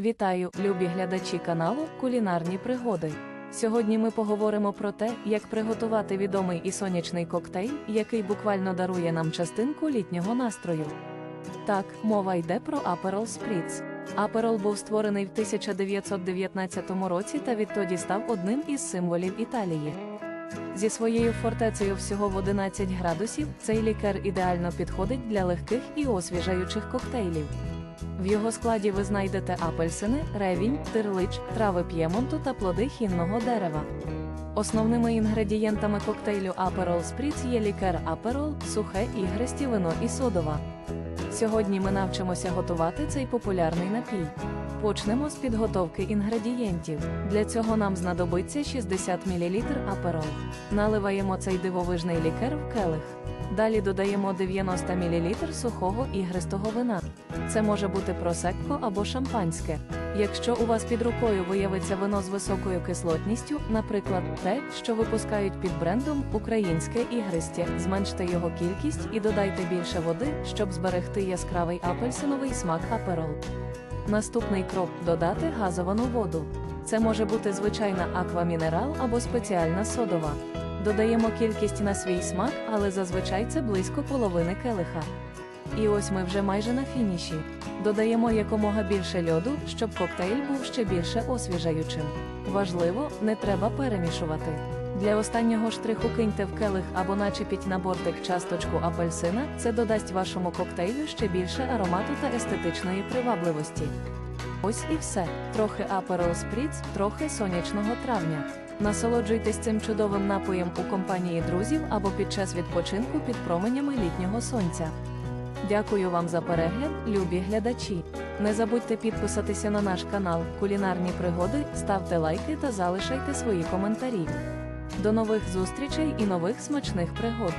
Вітаю, любі глядачі каналу Кулінарні пригоди. Сьогодні ми поговоримо про те, як приготувати відомий і сонячний коктейль, який буквально дарує нам частинку літнього настрою. Так, мова йде про Aperol Spritz. Aperol був створений в 1919 році та відтоді став одним із символів Італії. Зі своєю фортецею всього в 11 градусів цей лікер ідеально підходить для легких і освіжаючих коктейлів. В його складі ви знайдете апельсини, ревінь, тирлич, трави п'ємонту та плоди хінного дерева. Основними інгредієнтами коктейлю Aperol Spritz є лікер Aperol, сухе ігристі вино і содова. Сьогодні ми навчимося готувати цей популярний напій. Почнемо з підготовки інгредієнтів. Для цього нам знадобиться 60 мл Aperol. Наливаємо цей дивовижний лікер в келих. Далі додаємо 90 мл сухого ігристого вина. Це може бути просекко або шампанське. Якщо у вас під рукою виявиться вино з високою кислотністю, наприклад, те, що випускають під брендом Українське ігристя, зменште його кількість і додайте більше води, щоб зберегти яскравий апельсиновий смак аперол. Наступний крок додати газовану воду. Це може бути звичайна аквамінерал або спеціальна содова. Додаємо кількість на свій смак, але зазвичай це близько половини келиха. І ось ми вже майже на фініші. Додаємо якомога більше льоду, щоб коктейль був ще більше освіжаючим. Важливо, не треба перемішувати. Для останнього штриху киньте в келих або начепіть на бортик часточку апельсина, це додасть вашому коктейлю ще більше аромату та естетичної привабливості. Ось і все. Трохи Aperol Spritz, трохи сонячного травня. Насолоджуйтесь цим чудовим напоєм у компанії друзів або під час відпочинку під променями літнього сонця. Дякую вам за перегляд, любі глядачі. Не забудьте підписатися на наш канал Кулінарні пригоди, ставте лайки та залишайте свої коментарі. До нових зустрічей і нових смачних пригод!